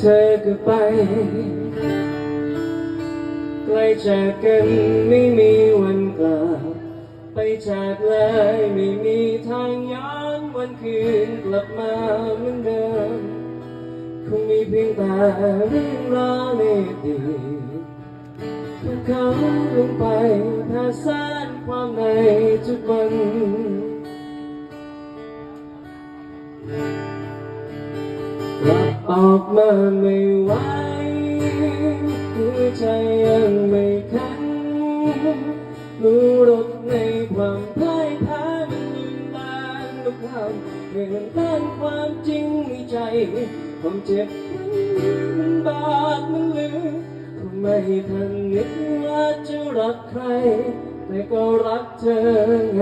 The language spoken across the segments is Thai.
เธอก็ไป ใกล้จากกันไม่มีวันกลับ ไปจากเลยไม่มีทางย้อนวันคืนกลับมาเหมือนเดิม คงมีเพียงแต่เรื่องราวในอดีตทุกคำลงไปหาสานความในทุกวัน ออกมาไม่ไหวหัวใจยังไม่แข็งรู้รสในความพ่ายแพ้มันยืนนานทุกคำเหมือนต้านความจริงในใจความเจ็บมันบาดมันลือไม่ทันนึกว่าจะรักใคร แต่ก็รักเธอไง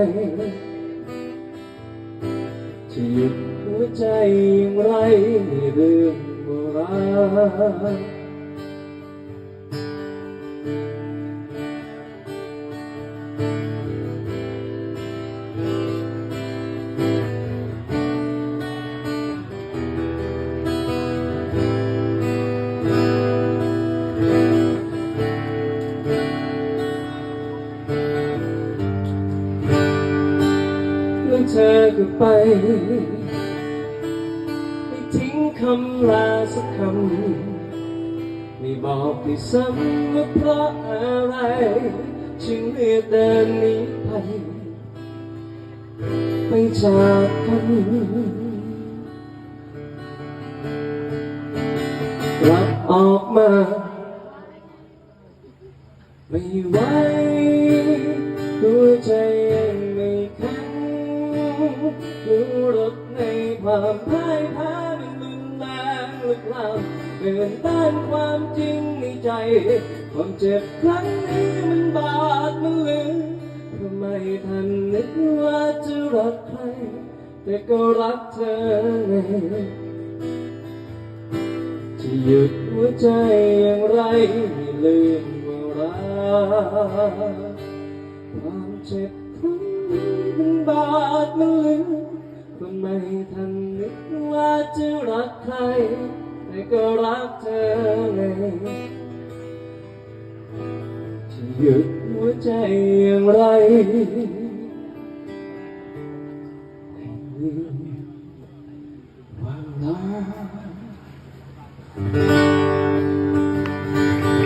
จะหยุดหัว ใจอย่างไรในเรื่องราณแล้วเธอก็ไป คำลาสักคำไม่บอกที่ซ้ำว่าเพราะอะไร จึงเลือกเดินนีไป ไปจากกันกลับออกมา ไม่ไหวหัวใจยังไม่แข็งรู้รสในความพ่ายแพ้ รงลึกล้ำเกินต้านความจริงในใจ ความเจ็บครั้งนี้มันบาดมันลึกเพราะไม่ทันนึกว่าจะรักใคร แต่ก็รักเธอไงจะหยุดหัวใจอย่างไรไม่ลืมว่ารักความเจ็บครั้งนี้มันบาดมันลึกก็ไม่ทันนึกว่าจะรักใคร ก็รักเธอไงจะหยุดหัวใจอย่างไร